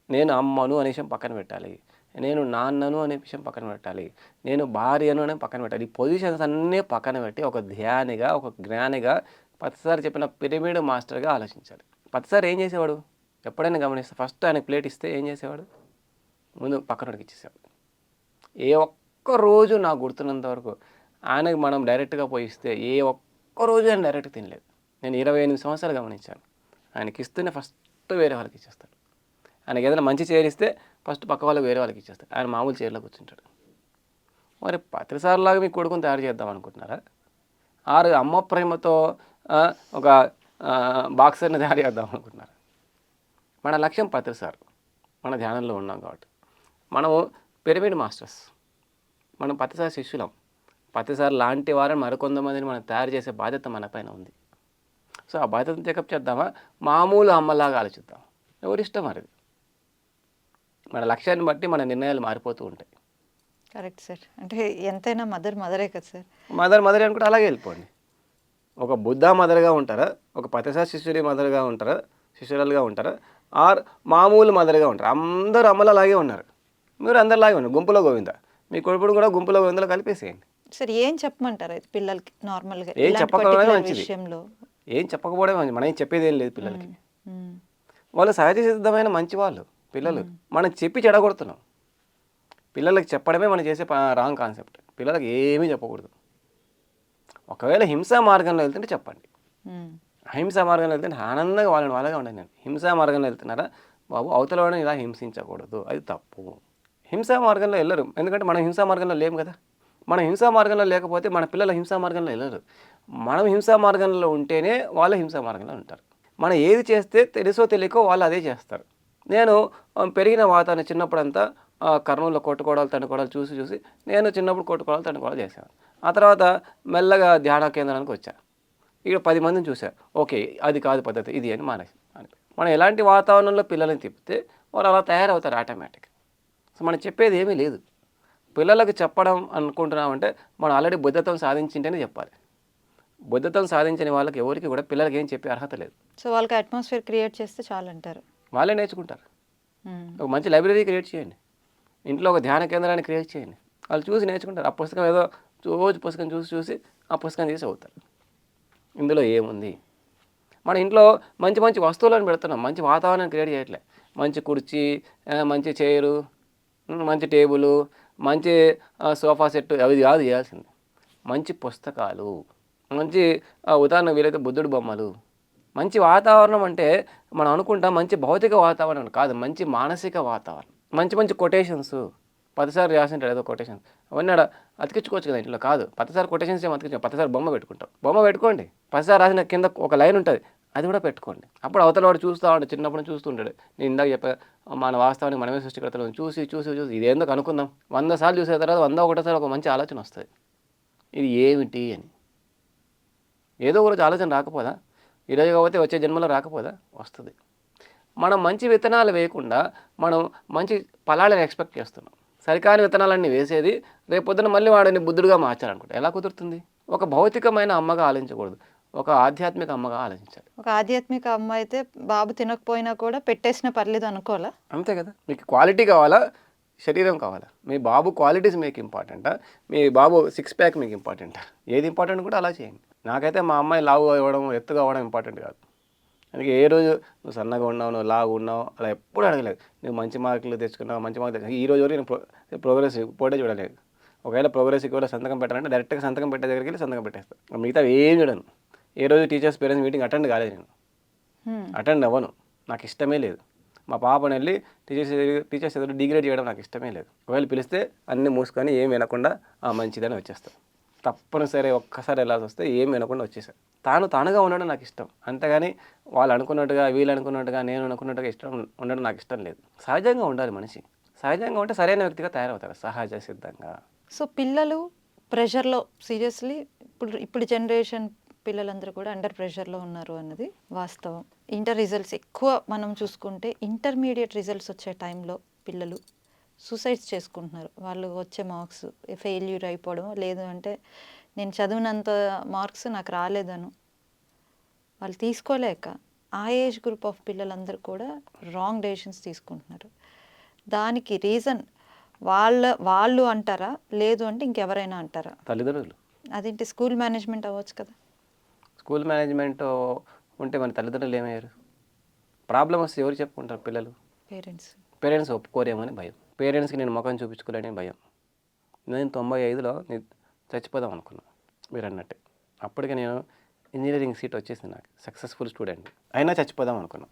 నేను అమ్మను అనే విషయం పక్కన పెట్టాలి. నేను నాన్నను అనే విషయం పక్కన పెట్టాలి. నేను భార్యను అనే పక్కన పెట్టాలి. ఈ పొజిషన్స్ అన్నీ పక్కన పెట్టి ఒక ధ్యానిగా ఒక జ్ఞానిగా ప్రతిసారి చెప్పిన పిరమిడ్ మాస్టర్గా ఆలోచించాలి. ప్రతిసారి ఏం చేసేవాడు? ఎప్పుడైనా గమనిస్తే. ఫస్ట్ ఆయన ప్లేట్ ఇస్తే ఏం చేసేవాడు? ముందు పక్కనోడికి ఇచ్చేసేవాడు. ఏ ఒక్క రోజు నాకు గుర్తున్నంత వరకు ఆయనకి మనం డైరెక్ట్గా పోయిస్తే ఏ ఒక్క రోజు ఆయన డైరెక్ట్ తినలేదు. నేను ఇరవై ఎనిమిది సంవత్సరాలు గమనించాను. ఆయనకి ఇస్తేనే ఫస్ట్ వేరే వాళ్ళకి ఇచ్చేస్తాడు. ఆయనకి ఏదైనా మంచి చేరిస్తే ఫస్ట్ పక్క వాళ్ళకి వేరే వాళ్ళకి ఇచ్చేస్తాడు. ఆయన మామూలు చైర్లో కూర్చుంటాడు. మరి పత్రిసార్లాగా మీ కొడుకుని తయారు చేద్దాం అనుకుంటున్నారా? ఆరు అమ్మ ప్రేమతో ఒక బాక్సర్ని తయారు చేద్దాం అనుకుంటున్నారా? మన లక్ష్యం పత్రిసార్. మన ధ్యానంలో ఉన్నాం కాబట్టి. మనము పిరమిడ్ మాస్టర్స్. మనం పత్రిసార్ శిష్యులం. పత్రిసారి లాంటి వారిని మరికొంతమందిని మనం తయారు చేసే బాధ్యత మన పైన ఉంది. సో ఆ బాధ్యతను చెకప్ చేద్దామా? మామూలు అమ్మలాగా ఆలోచిద్దాం. ఎవరిష్టం అది? మన లక్ష్యాన్ని బట్టి మన నిర్ణయాలు మారిపోతూ ఉంటాయి. Correct sir. అంటే ఎంతైనా మదర్ మదరే కదా సార్. మదర్ మదర్ అనుకుంటే అలాగే వెళ్ళిపోండి. ఒక బుద్ధ మదర్గా ఉంటారా? ఒక పతిసా శిష్యుడి మదర్గా ఉంటారా? శిష్యురాలుగా ఉంటారా? ఆర్ మామూలు మదర్గా ఉంటారు? అందరూ అమ్మలు అలాగే ఉన్నారు. మీరు అందరిలాగే ఉన్నారు గుంపులో గోవింద. మీ కొడుకుడు కూడా గుంపులో గోవిందలో కలిపేసేయండి. సార్ ఏం చెప్పమంటారు అయితే పిల్లలకి? నార్మల్గా ఏం ఇలాంటి చెప్పకపోవడమే particular మంచిది. విషయంలో? ఏం చెప్పకపోవడం మంచిది. మనం ఏం చెప్పేది ఏం లేదు పిల్లలకి. వాళ్ళు సహజ సిద్ధమైన మంచి వాళ్ళు పిల్లలు. మనం చెప్పి చెడగొడుతున్నాం. పిల్లలకి చెప్పడమే మనం చేసే రాంగ్ కాన్సెప్ట్. పిల్లలకి ఏమీ చెప్పకూడదు. ఒకవేళ హింసా మార్గంలో వెళ్తుంటే చెప్పండి. మ్మ్. అహింసా మార్గంలో వెళ్తే ఆనందంగా వాళ్ళని వాళ్ళగా ఉండండి నేను. హింసా మార్గంలో వెళ్తున్నారా? బాబు అవతల వాడిని ఇలా హింసించకూడదు. అది తప్పు. హింసా మార్గంలో వెళ్ళరు. ఎందుకంటే మనం హింసా మార్గంలో లేము కదా. మనం హింసా మార్గంలో లేకపోతే మన పిల్లలు హింసా మార్గంలో వెళ్ళరు. మనం హింసా మార్గంలో ఉంటేనే వాళ్ళు హింసా మార్గంలో ఉంటారు. మనం ఏది చేస్తే తెలుసో తెలియకో వాళ్ళు అదే చేస్తారు. నేను పెరిగిన వాతావరణం చిన్నప్పుడంతా అంతా కర్నూలులో కొట్టుకోవడాలు తండుకోవడాలు చూసి చూసి నేను చిన్నప్పుడు కొట్టుకోవడాలు తండుకోవడాలు చేశాను ఆ తర్వాత మెల్లగా ధ్యాన కేంద్రానికి వచ్చాను ఇక్కడ పది మందిని చూశారు ఓకే అది కాదు పద్ధతి ఇది అని మానేసి. అని. మనం ఎలాంటి వాతావరణంలో పిల్లల్ని తిప్పితే వాళ్ళు అలా తయారవుతారు ఆటోమేటిక్ సో మనం చెప్పేది ఏమీ లేదు. పిల్లలకు చెప్పడం అనుకుంటున్నామంటే మనం ఆల్రెడీ బుద్ధత్వం సాధించింటేనే చెప్పాలి. బుద్ధత్వం సాధించని వాళ్ళకి ఎవరికి కూడా పిల్లలకి ఏం చెప్పే అర్హత లేదు. సో వాళ్ళకి అట్మాస్ఫియర్ క్రియేట్ చేస్తే చాలు అంటారు వాళ్ళే నేర్చుకుంటారు. ఒక మంచి లైబ్రరీ క్రియేట్ చేయండి. ఇంట్లో ఒక ధ్యాన కేంద్రాన్ని క్రియేట్ చేయండి. వాళ్ళు చూసి నేర్చుకుంటారు. ఆ పుస్తకం ఏదో రోజు పుస్తకం చూసి చూసి ఆ పుస్తకం తీసి అవుతారు ఇందులో ఏముంది? మన ఇంట్లో మంచి మంచి వస్తువులను పెడుతున్నాం. మంచి వాతావరణం క్రియేట్ చేయట్లే. మంచి కుర్చీ మంచి చైరు మంచి టేబుల్ మంచి సోఫా సెట్ అవి కాదు చేయాల్సింది. మంచి పుస్తకాలు మంచి ఉదాహరణ వీలైతే బుద్ధుడు బొమ్మలు. మంచి వాతావరణం అంటే మనం అనుకుంటాం మంచి భౌతిక వాతావరణం కాదు మంచి మానసిక వాతావరణం. మంచి మంచి కొటేషన్స్ పదిసారి రాసింటాడు ఏదో కొటేషన్ అవన్నీ అతికించుకోవచ్చు కదా ఇంట్లో. కాదు పదిసారి కొటేషన్స్ ఏమి అతికించాం? పదిసారి బొమ్మ పెట్టుకుంటాం. బొమ్మ పెట్టుకోండి. పదిసారి రాసిన కింద ఒక లైన్ ఉంటుంది. అది కూడా పెట్టుకోండి. అప్పుడు అవతల వాడు చూస్తూ ఉంటాడు చిన్నప్పుడు చూస్తుంటాడు. నేను ఇందాక చెప్పా మన వాస్తవానికి మనమే సృష్టికర్తలు చూసి చూసి చూసి ఇది ఎందుకు అనుకుందాం? వంద సార్లు చూసే తర్వాత వంద ఒకటోసారి ఒక మంచి ఆలోచన వస్తుంది. ఇది ఏమిటి అని. ఏదో ఒక రోజు ఆలోచన రాకపోదా? ఈరోజు కాకపోతే వచ్చే జన్మలో రాకపోదా? వస్తుంది. మనం మంచి విత్తనాలు వేయకుండా మనం మంచి ఫలాలను ఎక్స్పెక్ట్ చేస్తున్నాం. సరికాని విత్తనాలన్నీ వేసేది రేపు పొద్దున మళ్ళీ వాడిని బుద్ధుడుగా మార్చాలనుకుంటా. ఎలా కుదురుతుంది? ఒక భౌతికమైన అమ్మగా ఆలోచించకూడదు. ఒక ఆధ్యాత్మిక అమ్మగా ఆలోచించాలి ఒక ఆధ్యాత్మిక అమ్మ అయితే బాబు తినకపోయినా కూడా పెట్టేసిన పర్లేదు అనుకోవాలా? అంతే కదా. మీకు క్వాలిటీ కావాలా? శరీరం కావాలా? మీ బాబు క్వాలిటీస్ మీకు ఇంపార్టెంటా? మీ బాబు సిక్స్ ప్యాక్ మీకు ఇంపార్టెంటా? ఏది ఇంపార్టెంట్ కూడా అలా చేయండి. నాకైతే మా అమ్మాయి లావు అవ్వడం ఎత్తుగా అవ్వడం ఇంపార్టెంట్ కాదు. అందుకే ఏ రోజు నువ్వు సన్నగా ఉన్నావు నువ్వు లావు ఉన్నావు అలా ఎప్పుడు అడగలేదు. నువ్వు మంచి మార్కులు తెచ్చుకున్నావు మంచి మార్కులు తెచ్చుకున్నావు. ఈ రోజు వరకు నేను ప్రో ప్రోగ్రెస్ పోటీ చూడలేదు. ఒకవేళ ప్రోగ్రెస్ కూడా సంతకం పెట్టాలంటే డైరెక్ట్గా సంతకం పెట్టే దగ్గరికి వెళ్ళి సంతకం పెట్టేస్తాను మిగతా ఏం చూడను. ఏ రోజు టీచర్స్ పేరెంట్స్ మీటింగ్ అటెండ్ కాలేదు నేను. అటెండ్ అవ్వను. నాకు ఇష్టమే లేదు. మా పాపని వెళ్ళి టీచర్స్ టీచర్స్ ఎదురు డిగ్రేడ్ చేయడం నాకు ఇష్టమే లేదు. ఒకవేళ పిలిస్తే అన్ని మూసుకొని ఏం వినకుండా ఆ మంచిదని వచ్చేస్తాను తప్పనిసరి ఒక్కసారి వెళ్ళాల్సి వస్తే ఏం వినకుండా వచ్చేసాను తాను తానుగా ఉండడం నాకు ఇష్టం. అంతేగాని వాళ్ళు అనుకున్నట్టుగా వీళ్ళు అనుకున్నట్టుగా నేను అనుకున్నట్టుగా ఇష్టం ఉండడం నాకు ఇష్టం లేదు. సహజంగా ఉండాలి మనిషి. సహజంగా ఉంటే సరైన వ్యక్తిగా తయారవుతారు. సహజ సిద్ధంగా. సో పిల్లలు ప్రెషర్లో సీరియస్లీ ఇప్పుడు ఇప్పుడు జనరేషన్ పిల్లలందరూ కూడా అండర్ ప్రెషర్లో ఉన్నారు అన్నది వాస్తవం. ఇంటర్ రిజల్ట్స్ ఎక్కువ మనం చూసుకుంటే ఇంటర్మీడియట్ రిజల్ట్స్ వచ్చే టైంలో పిల్లలు సూసైడ్స్ చేసుకుంటున్నారు. వాళ్ళు వచ్చే మార్క్స్ ఫెయిల్యూర్ అయిపోవడం లేదు అంటే నేను చదివినంత మార్క్స్ నాకు రాలేదను. వాళ్ళు తీసుకోలేక ఆ ఏజ్ గ్రూప్ ఆఫ్ పిల్లలందరూ కూడా రాంగ్ డెసిషన్స్ తీసుకుంటున్నారు. దానికి రీజన్ వాళ్ళ వాళ్ళు అంటారా? లేదు అంటే ఇంకెవరైనా అంటారా? తల్లిదండ్రులు. అదేంటి? స్కూల్ మేనేజ్మెంట్ అవ్వచ్చు కదా. స్కూల్ మేనేజ్మెంట్ ఉంటే మన తల్లిదండ్రులు ఏమయ్యారు? ప్రాబ్లం వస్తే ఎవరు చెప్పుకుంటారు పిల్లలు? పేరెంట్స్. పేరెంట్స్ ఒప్పుకోరేమని భయం. పేరెంట్స్కి నేను ముఖం చూపించుకోలేని భయం. నేను తొంభై ఐదులో చచ్చిపోదాం అనుకున్నా మీరు అన్నట్టే. అప్పటికి నేను ఇంజనీరింగ్ సీట్ వచ్చేసింది నాకు సక్సెస్ఫుల్ స్టూడెంట్. అయినా చచ్చిపోదాం అనుకున్నా.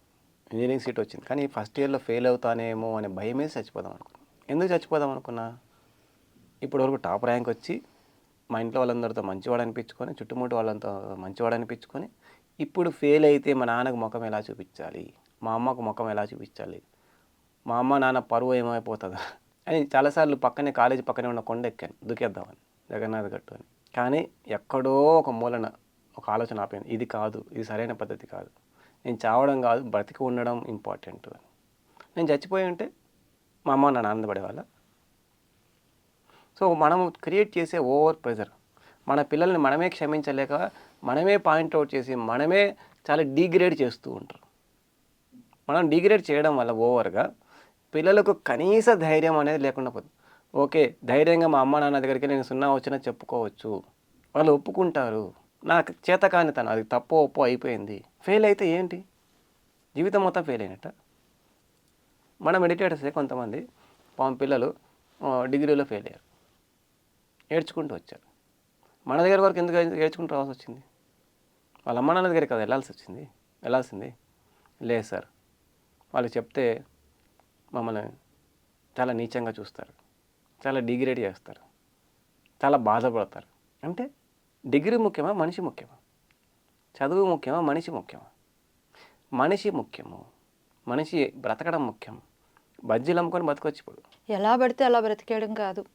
ఇంజనీరింగ్ సీట్ వచ్చింది. కానీ ఫస్ట్ ఇయర్లో ఫెయిల్ అవుతానేమో అనే భయం మీద చచ్చిపోదాం అనుకున్నా. ఎందుకు చచ్చిపోదాం అనుకున్నా? ఇప్పటి వరకు టాప్ ర్యాంక్ వచ్చి మా ఇంట్లో వాళ్ళందరితో మంచివాడు అనిపించుకొని చుట్టుముట్టు వాళ్ళంతా మంచివాడు అనిపించుకొని ఇప్పుడు ఫెయిల్ అయితే మా నాన్నకు ముఖం ఎలా చూపించాలి? మా అమ్మకు ముఖం ఎలా చూపించాలి? మా అమ్మ నాన్న పరువు ఏమైపోతుందా? అని చాలాసార్లు పక్కనే కాలేజీ పక్కనే ఉన్న కొండ ఎక్కాను దూకేద్దామని జగన్నాథ్ గట్టు అని. కానీ ఎక్కడో ఒక మూలన ఒక ఆలోచన ఆపాను ఇది కాదు ఇది సరైన పద్ధతి కాదు. నేను చావడం కాదు బ్రతికి ఉండడం ఇంపార్టెంట్ అని. నేను చచ్చిపోయి ఉంటే మా అమ్మ నన్ను ఆనందపడేవాళ్ళ. సో మనం క్రియేట్ చేసే ఓవర్ ప్రెజర్ మన పిల్లల్ని మనమే క్షమించలేక మనమే పాయింట్ అవుట్ చేసి మనమే చాలా డీగ్రేడ్ చేస్తూ ఉంటారు. మనం డిగ్రేడ్ చేయడం వల్ల ఓవర్గా పిల్లలకు కనీస ధైర్యం అనేది లేకుండా పోతుంది. ఓకే ధైర్యంగా మా అమ్మ నాన్న దగ్గరికి నేను సున్నా వచ్చినా చెప్పుకోవచ్చు. వాళ్ళు ఒప్పుకుంటారు. నాకు చేత కాని తను అది తప్పు ఒప్పు అయిపోయింది. ఫెయిల్ అయితే ఏంటి? జీవితం మొత్తం ఫెయిల్ అయినట్ట. మన మెడిటేటర్సే కొంతమంది పాపం పిల్లలు డిగ్రీలో ఫెయిల్ అయ్యారు. ఏడ్చుకుంటూ వచ్చారు మన దగ్గర వరకు ఎందుకు ఏడ్చుకుంటూ రావాల్సి వచ్చింది? వాళ్ళ అమ్మ నాన్న దగ్గర కదా వెళ్ళాల్సి వచ్చింది? వెళ్ళాల్సింది? లేదు సార్. వాళ్ళు చెప్తే మమ్మల్ని చాలా నీచంగా చూస్తారు. చాలా డిగ్రేడ్ చేస్తారు. చాలా బాధపడతారు. అంటే డిగ్రీ ముఖ్యమా? మనిషి ముఖ్యమా? చదువు ముఖ్యమా? మనిషి ముఖ్యమా? మనిషి ముఖ్యము. మనిషి బ్రతకడం ముఖ్యం. బజ్జీలు అమ్ముకొని బతకొచ్చు ఇప్పుడు. ఎలా పడితే అలా బ్రతికేయడం కాదు.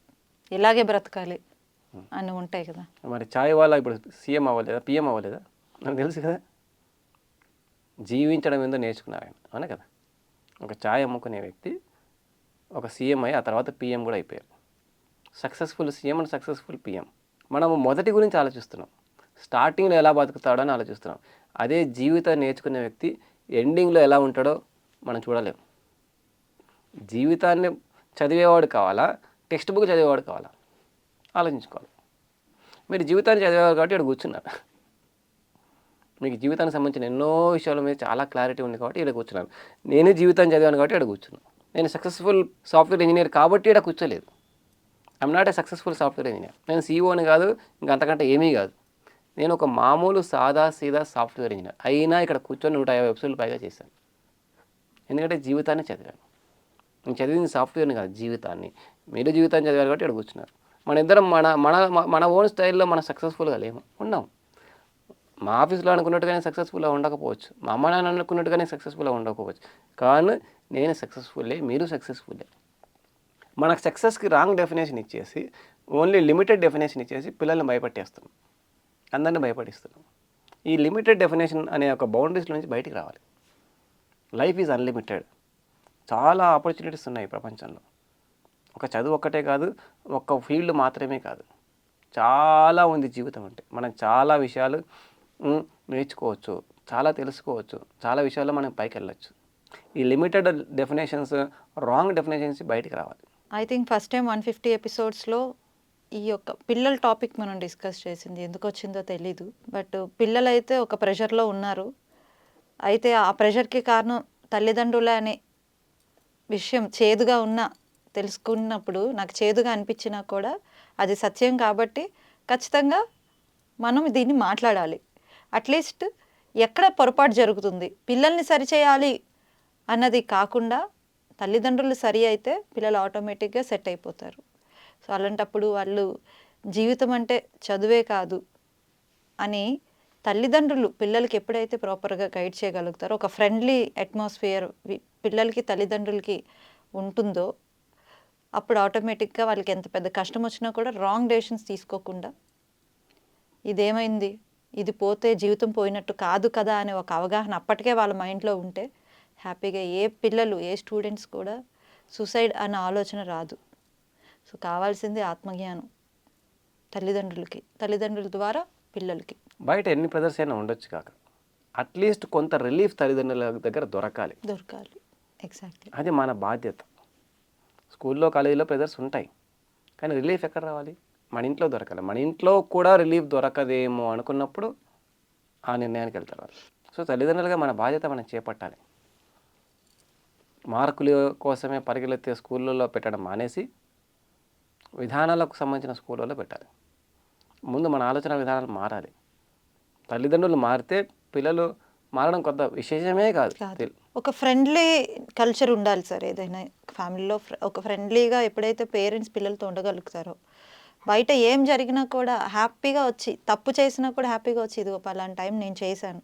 ఇలాగే బ్రతకాలి అని ఉంటాయి కదా. మరి చాయ్ వాళ్ళ ఇప్పుడు సీఎం అవ్వలేదా పిఎం అవ్వలేదా? నాకు తెలుసు కదా. జీవించడం ఏందో నేర్చుకున్నారు ఆయన అవునా కదా? ఒక ఛాయ్ అమ్ముకునే వ్యక్తి ఒక సీఎం అయ్యి ఆ తర్వాత పిఎం కూడా అయిపోయారు. Successful CM and successful PM. మనము మొదటి గురించి ఆలోచిస్తున్నాం. స్టార్టింగ్లో ఎలా బతుకుతాడో అని ఆలోచిస్తున్నాం. అదే జీవితం నేర్చుకునే వ్యక్తి ఎండింగ్లో ఎలా ఉంటాడో మనం చూడలేం. జీవితాన్ని చదివేవాడు కావాలా? టెక్స్ట్ బుక్ చదివేవాడు కావాలా? ఆలోచించుకోవాలి. మీరు జీవితాన్ని చదివేవారు కాబట్టి ఇక్కడ కూర్చున్నారు. మీకు జీవితానికి సంబంధించిన ఎన్నో విషయాల మీద చాలా క్లారిటీ ఉంది కాబట్టి ఇక్కడ కూర్చున్నాను. నేను జీవితాన్ని చదివాను కాబట్టి ఇక్కడ కూర్చున్నాను. నేను సక్సెస్ఫుల్ సాఫ్ట్వేర్ ఇంజనీర్ కాబట్టి ఇక్కడ కూర్చోలేదు. I'm not a successful software engineer నేను సీఈఓని కాదు ఇంకా అంతకంటే ఏమీ కాదు. నేను ఒక మామూలు సాదా సీదా సాఫ్ట్వేర్ ఇంజనీర్ అయినా ఇక్కడ కూర్చొని నూట యాభై వెబ్సైట్లు పైగా చేశాను. ఎందుకంటే జీవితాన్ని చదివాను. నేను చదివింది సాఫ్ట్వేర్ని కాదు జీవితాన్ని. మీరు జీవితాన్ని చదివారు కాబట్టి ఇక్కడ కూర్చున్నారు మన ఇద్దరం మన మన మన ఓన్ స్టైల్లో మనం సక్సెస్ఫుల్గా లేము. ఉన్నాం. మా ఆఫీస్లో అనుకున్నట్టుగానే సక్సెస్ఫుల్గా ఉండకపోవచ్చు. మా అమ్మ నాన్న అనుకున్నట్టుగానే సక్సెస్ఫుల్గా ఉండకపోవచ్చు. కానీ నేను సక్సెస్ఫుల్లే మీరు సక్సెస్ఫుల్లే మనకు సక్సెస్కి రాంగ్ డెఫినేషన్ ఇచ్చేసి ఓన్లీ లిమిటెడ్ డెఫినేషన్ ఇచ్చేసి పిల్లల్ని భయపెట్టేస్తున్నాం. అందరిని భయపడిస్తున్నాం. ఈ లిమిటెడ్ డెఫినేషన్ అనే ఒక బౌండరీస్ నుంచి బయటికి రావాలి. లైఫ్ ఈజ్ అన్లిమిటెడ్ చాలా ఆపర్చునిటీస్ ఉన్నాయి ప్రపంచంలో. ఒక చదువు ఒక్కటే కాదు ఒక్క ఫీల్డ్ మాత్రమే కాదు. చాలా ఉంది జీవితం అంటే. మనం చాలా విషయాలు నేర్చుకోవచ్చు చాలా తెలుసుకోవచ్చు చాలా విషయాల్లో మనం పైకి వెళ్ళచ్చు ఈ లిమిటెడ్ డెఫినేషన్స్ రాంగ్ డెఫినేషన్స్ బయటకు రావాలి. I think first time one fifty ఎపిసోడ్స్లో ఈ యొక్క పిల్లల టాపిక్ మనం డిస్కస్ చేసింది. ఎందుకు వచ్చిందో తెలీదు. బట్ పిల్లలైతే ఒక ప్రెషర్లో ఉన్నారు. అయితే ఆ ప్రెషర్కి కారణం తల్లిదండ్రుల అనే విషయం చేదుగా ఉన్నా తెలుసుకున్నప్పుడు నాకు చేదుగా అనిపించినా కూడా అది సత్యం కాబట్టి ఖచ్చితంగా మనం దీన్ని మాట్లాడాలి. అట్లీస్ట్ ఎక్కడ పొరపాటు జరుగుతుంది? పిల్లల్ని సరిచేయాలి అన్నది కాకుండా తల్లిదండ్రులు సరి అయితే పిల్లలు ఆటోమేటిక్గా సెట్ అయిపోతారు. సో అలాంటప్పుడు వాళ్ళు జీవితం అంటే చదువే కాదు అని తల్లిదండ్రులు పిల్లలకి ఎప్పుడైతే ప్రాపర్గా గైడ్ చేయగలుగుతారో ఒక ఫ్రెండ్లీ అట్మాస్ఫియర్ పిల్లలకి తల్లిదండ్రులకి ఉంటుందో అప్పుడు ఆటోమేటిక్గా వాళ్ళకి ఎంత పెద్ద కష్టం వచ్చినా కూడా రాంగ్ డెసిషన్స్ తీసుకోకుండా ఇదేమైంది? ఇది పోతే జీవితం పోయినట్టు కాదు కదా అనే ఒక అవగాహన అప్పటికే వాళ్ళ మైండ్లో ఉంటే హ్యాపీగా ఏ పిల్లలు ఏ స్టూడెంట్స్ కూడా సూసైడ్ అనే ఆలోచన రాదు. సో కావాల్సింది ఆత్మజ్ఞానం తల్లిదండ్రులకి తల్లిదండ్రుల ద్వారా పిల్లలకి. బయట ఎన్ని ప్రెజర్స్ అయినా ఉండొచ్చు కాక. అట్లీస్ట్ కొంత రిలీఫ్ తల్లిదండ్రుల దగ్గర దొరకాలి. దొరకాలి. ఎగ్జాక్ట్లీ అది మన బాధ్యత. స్కూల్లో కాలేజీలో ప్రెజర్స్ ఉంటాయి. కానీ రిలీఫ్ ఎక్కడ రావాలి? మన ఇంట్లో దొరకాలి. మన ఇంట్లో కూడా రిలీఫ్ దొరకదేమో అనుకున్నప్పుడు ఆ నిర్ణయానికి వెళ్తారు వాళ్ళు. సో తల్లిదండ్రులుగా మన బాధ్యత మనం చేపట్టాలి. మార్కుల కోసమే పరిగెలెత్తే స్కూళ్ళల్లో పెట్టడం మానేసి విధానాలకు సంబంధించిన స్కూళ్ళలో పెట్టాలి. ముందు మన ఆలోచన విధానాలు మారాలి. తల్లిదండ్రులు మారితే పిల్లలు మారడం కొత్త విశేషమే కాదు. ఒక ఫ్రెండ్లీ కల్చర్ ఉండాలి సార్ ఏదైనా ఫ్యామిలీలో ఒక ఫ్రెండ్లీగా ఎప్పుడైతే పేరెంట్స్ పిల్లలతో ఉండగలుగుతారో బయట ఏం జరిగినా కూడా హ్యాపీగా వచ్చి తప్పు చేసినా కూడా హ్యాపీగా వచ్చి ఇదిగో పలానా టైం నేను చేశాను.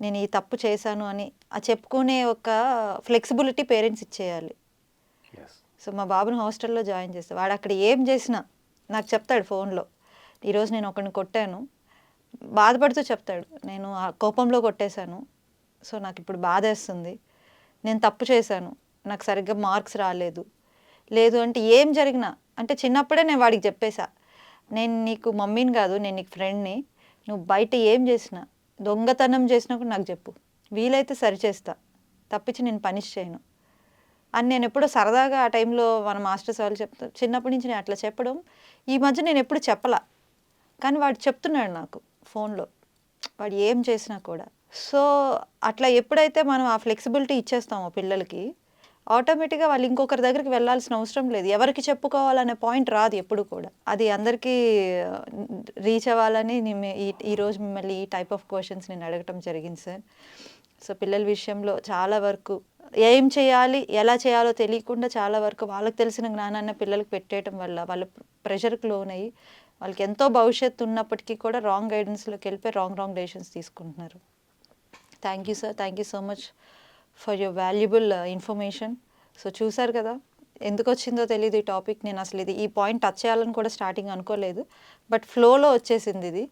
నేను ఈ తప్పు చేశాను అని ఆ చెప్పుకునే ఒక ఫ్లెక్సిబిలిటీ పేరెంట్స్ ఇచ్చేయాలి. సో మా బాబుని హాస్టల్లో జాయిన్ చేస్తే. వాడు అక్కడ ఏం చేసినా నాకు చెప్తాడు ఫోన్లో ఈరోజు నేను ఒకరిని కొట్టాను బాధపడుతూ చెప్తాడు నేను ఆ కోపంలో కొట్టేశాను సో నాకు ఇప్పుడు బాధ వేస్తుంది నేను తప్పు చేశాను నాకు సరిగ్గా మార్క్స్ రాలేదు లేదు అంటే ఏం జరిగినా అంటే చిన్నప్పుడే నేను వాడికి చెప్పేశా నేను నీకు మమ్మీని కాదు నేను నీకు ఫ్రెండ్ని నువ్వు బయట ఏం చేసినా దొంగతనం చేసినా కూడా నాకు చెప్పు వీలైతే సరిచేస్తా తప్పించి నేను పనిష్ చేయను అని నేను ఎప్పుడో సరదాగా ఆ టైంలో మన మాస్టర్స్ వాళ్ళు చెప్తా చిన్నప్పటి నుంచి నేను అట్లా చెప్పడం ఈ మధ్య నేను ఎప్పుడు చెప్పలా కానీ వాడు చెప్తున్నాడు నాకు ఫోన్లో. వాడు ఏం చేసినా కూడా. సో అట్లా ఎప్పుడైతే మనం ఆ ఫ్లెక్సిబిలిటీ ఇచ్చేస్తామో పిల్లలకి ఆటోమేటిక్గా వాళ్ళు ఇంకొకరి దగ్గరికి వెళ్ళాల్సిన అవసరం లేదు. ఎవరికి చెప్పుకోవాలనే పాయింట్ రాదు ఎప్పుడు కూడా. అది అందరికీ రీచ్ అవ్వాలని నేను ఈ ఈరోజు మిమ్మల్ని ఈ టైప్ ఆఫ్ క్వశ్చన్స్ నేను అడగటం జరిగింది సార్. సో పిల్లల విషయంలో చాలా వరకు ఏం చేయాలి ఎలా చేయాలో తెలియకుండా చాలా వరకు వాళ్ళకి తెలిసిన జ్ఞానాన్ని పిల్లలకు పెట్టేయటం వల్ల వాళ్ళ ప్రెషర్కి లోనయ్యి వాళ్ళకి ఎంతో భవిష్యత్తు ఉన్నప్పటికీ కూడా రాంగ్ గైడెన్స్లోకి వెళ్ళిపోయి రాంగ్ రాంగ్ డెసిషన్స్ తీసుకుంటున్నారు. Thank you sir thank you so much for your valuable information so చూసారు కదా ఎందుకు వచ్చిందో తెలియదు ఈ టాపిక్ నేను అసలు ఇది ఈ పాయింట్ టచ్ చేయాలని కూడా స్టార్టింగ్ అనుకోలేదు. బట్ ఫ్లోలో వచ్చేసింది ఇది.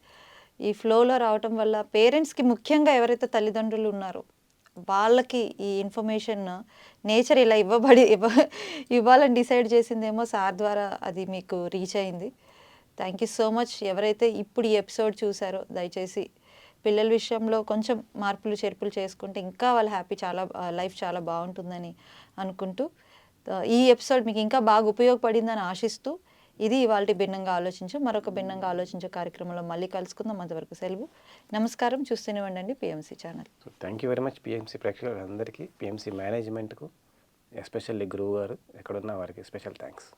ఈ ఫ్లోలో రావటం వల్ల పేరెంట్స్కి ముఖ్యంగా ఎవరైతే తల్లిదండ్రులు ఉన్నారో వాళ్ళకి ఈ ఇన్ఫర్మేషన్ నేచర్ uh, ఇలా ఇవ్వబడి ఇవ్వ ఇవ్వాలని డిసైడ్ చేసిందేమో సార్ ద్వారా అది మీకు రీచ్ అయింది. Thank you so much. ఎవరైతే ఇప్పుడు ఈ ఎపిసోడ్ చూసారో దయచేసి పిల్లల విషయంలో కొంచెం మార్పులు చేర్పులు చేసుకుంటే ఇంకా వాళ్ళ హ్యాపీ చాలా లైఫ్ చాలా బాగుంటుందని అనుకుంటూ ఈ ఎపిసోడ్ మీకు ఇంకా బాగా ఉపయోగపడిందని ఆశిస్తూ ఇది ఇవాళ భిన్నంగా ఆలోచించు మరొక భిన్నంగా ఆలోచించే కార్యక్రమంలో మళ్ళీ కలుసుకుందాం. అంతవరకు సెలవు. నమస్కారం. చూస్తూనే ఉండండి PMC channel. Thank you very much PMC ప్రేక్షకులందరికీ పిఎంసీ మేనేజ్మెంట్కు ఎస్పెషల్లీ గురువు గారు ఎక్కడున్న వారికి స్పెషల్ థ్యాంక్స్